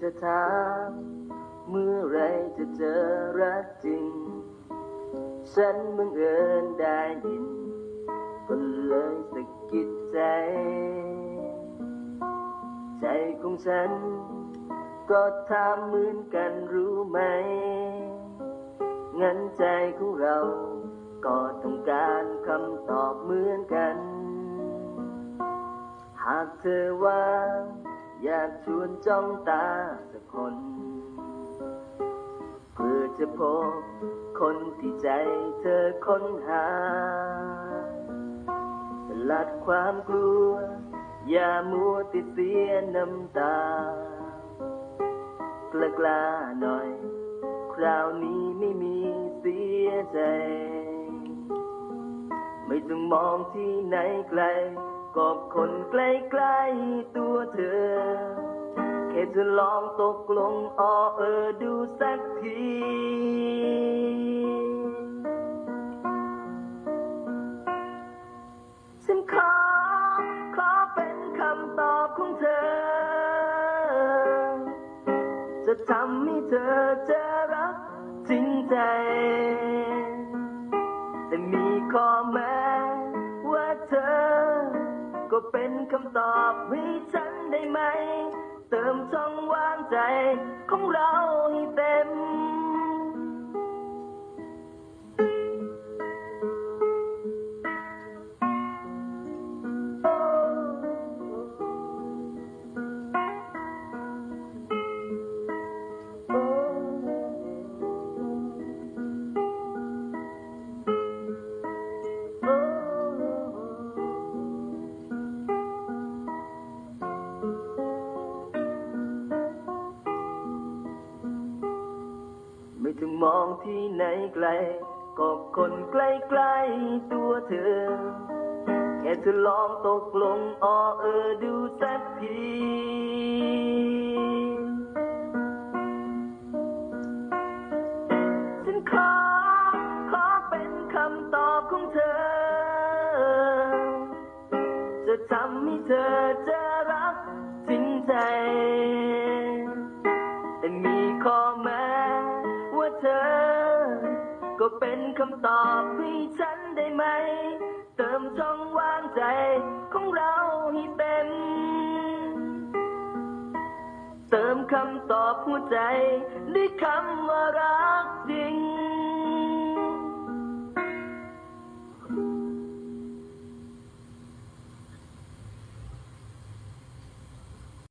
เธอถามเมื่อไรจะเจอรักจริง ฉันบังเอิญได้ยินก็เลยสะกิดใจ ใจของฉัน ก็ถามเหมือนกันรู้ไหม งั้นใจของเรา ก็ต้องการคำตอบเหมือนกัน หากเธอว่า อยากชวนจ้องตาสักคน เพื่อจะพบคนที่ใจเธอค้นหาลัดความกลัว อย่ามัวติดเสียน้ำตากล้ากล้าๆหน่อย คราวนี้ไม่มีเสียใจ ไม่ต้องมองที่ไหนไกลก็คนใกล้ๆตัวเธอ ค่จะลองตกลงออเออดูสักที ฉันขอ ขอเป็นคำตอบของเธอ จะทำให้เธอเจอรักจริงใจ แต่มีข้อแม้ว่าเธอ ก็เป็นคำตอบให้ฉันได้ไหม เติมช่อง ไม่ต้องมองที่ไหนไกล ก็คนใกล้ๆตัวเธอ แค่เธอลองตกลงอ้อเออดูสักทีฉันขอขอเป็นคำตอบของเธอ จะทำให้เธอเจอรักจริงใจ เป็นคำตอบให้ฉันได้ไหม เติมช่องว่างใจของเราให้เต็ม เติมคำตอบหัวใจด้วยคำว่ารักจริง